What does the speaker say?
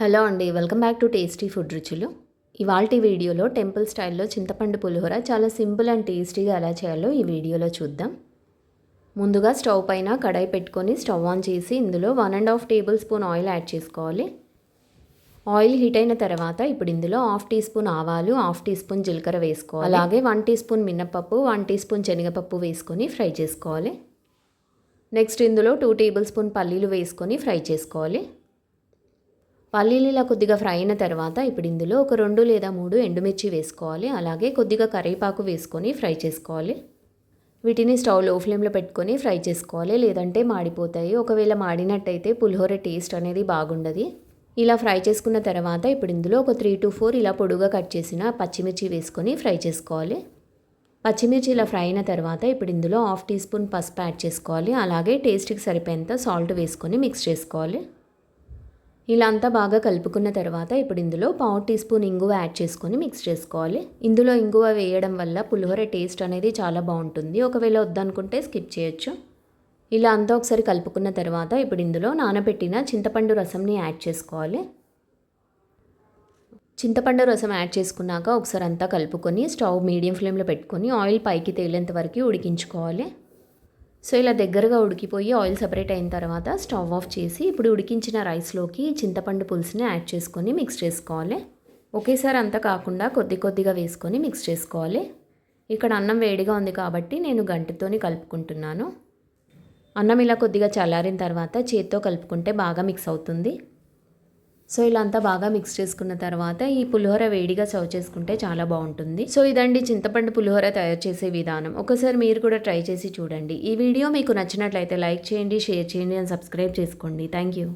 Hello అండి welcome back to tasty food రుచులు. ఇవాల్టి వీడియోలో టెంపుల్ స్టైల్లో చింతపండు పులిహోర చాలా సింపుల్ అండ్ టేస్టీగా ఎలా చేయాలో ఈ వీడియోలో చూద్దాం. ముందుగా స్టవ్ పైన కడాయి పెట్టుకొని స్టవ్ ఆన్ చేసి ఇందులో one and half tablespoon oil add చేసుకోవాలి. ఆయిల్ హీట్ అయిన తర్వాత ఇప్పుడు ఇందులో హాఫ్ టీ స్పూన్ ఆవాలు హాఫ్ టీ స్పూన్ జీలకర్ర వేసుకోవాలి. అలాగే వన్ టీ స్పూన్ మినప్పప్పు వన్ టీ స్పూన్ శనగపప్పు వేసుకొని ఫ్రై చేసుకోవాలి. నెక్స్ట్ ఇందులో టూ టేబుల్ స్పూన్ పల్లీలు వేసుకొని ఫ్రై చేసుకోవాలి. పల్లీలు ఇలా కొద్దిగా ఫ్రై అయిన తర్వాత ఇప్పుడు ఇందులో ఒక రెండు లేదా మూడు ఎండుమిర్చి వేసుకోవాలి. అలాగే కొద్దిగా కరివేపాకు వేసుకొని ఫ్రై చేసుకోవాలి. వీటిని స్టవ్లో ఫ్లేమ్లో పెట్టుకొని ఫ్రై చేసుకోవాలి. లేదంటే మాడిపోతాయి. ఒకవేళ మాడినట్టయితే పులిహోర టేస్ట్ అనేది బాగుండదు. ఇలా ఫ్రై చేసుకున్న తర్వాత ఇప్పుడు ఇందులో ఒక త్రీ టు ఫోర్ ఇలా పొడుగా కట్ చేసిన పచ్చిమిర్చి వేసుకొని ఫ్రై చేసుకోవాలి. పచ్చిమిర్చి ఇలా ఫ్రై అయిన తర్వాత ఇప్పుడు ఇందులో హాఫ్ టీ స్పూన్ పసుపు యాడ్ చేసుకోవాలి. అలాగే టేస్ట్కి సరిపోయేంత సాల్ట్ వేసుకొని మిక్స్ చేసుకోవాలి. ఇలా అంతా బాగా కలుపుకున్న తర్వాత ఇప్పుడు ఇందులో పావు టీ స్పూన్ ఇంగువ యాడ్ చేసుకొని మిక్స్ చేసుకోవాలి. ఇందులో ఇంగువ వేయడం వల్ల పులిహోర టేస్ట్ అనేది చాలా బాగుంటుంది. ఒకవేళ వద్దనుకుంటే స్కిప్ చేయొచ్చు. ఇలా అంతా ఒకసారి కలుపుకున్న తర్వాత ఇప్పుడు ఇందులో నానబెట్టిన చింతపండు రసంని యాడ్ చేసుకోవాలి. చింతపండు రసం యాడ్ చేసుకున్నాక ఒకసారి అంతా కలుపుకొని స్టవ్ మీడియం ఫ్లేమ్లో పెట్టుకొని ఆయిల్ పైకి తేలేంత వరకు ఉడికించుకోవాలి. సో ఇలా దగ్గరగా ఉడికిపోయి ఆయిల్ సపరేట్ అయిన తర్వాత స్టవ్ ఆఫ్ చేసి ఇప్పుడు ఉడికించిన రైస్లోకి చింతపండు పులుసుని యాడ్ చేసుకొని మిక్స్ చేసుకోవాలి. ఒకేసారి అంతా కాకుండా కొద్ది కొద్దిగా వేసుకొని మిక్స్ చేసుకోవాలి. ఇక్కడ అన్నం వేడిగా ఉంది కాబట్టి నేను గంటతోని కలుపుకుంటున్నాను. అన్నం ఇలా కొద్దిగా చల్లారిన తర్వాత చేత్తో కలుపుకుంటే బాగా మిక్స్ అవుతుంది. సో ఇలా అంతా బాగా మిక్స్ చేసుకున్న తర్వాత ఈ పులిహోర వేడిగా సర్వ్ చేసుకుంటే చాలా బాగుంటుంది. సో ఇదండి చింతపండు పులిహోర తయారు చేసే విధానం. ఒకసారి మీరు కూడా ట్రై చేసి చూడండి. ఈ వీడియో మీకు నచ్చినట్లయితే లైక్ చేయండి షేర్ చేయండి అండ్ సబ్స్క్రైబ్ చేసుకోండి. Thank you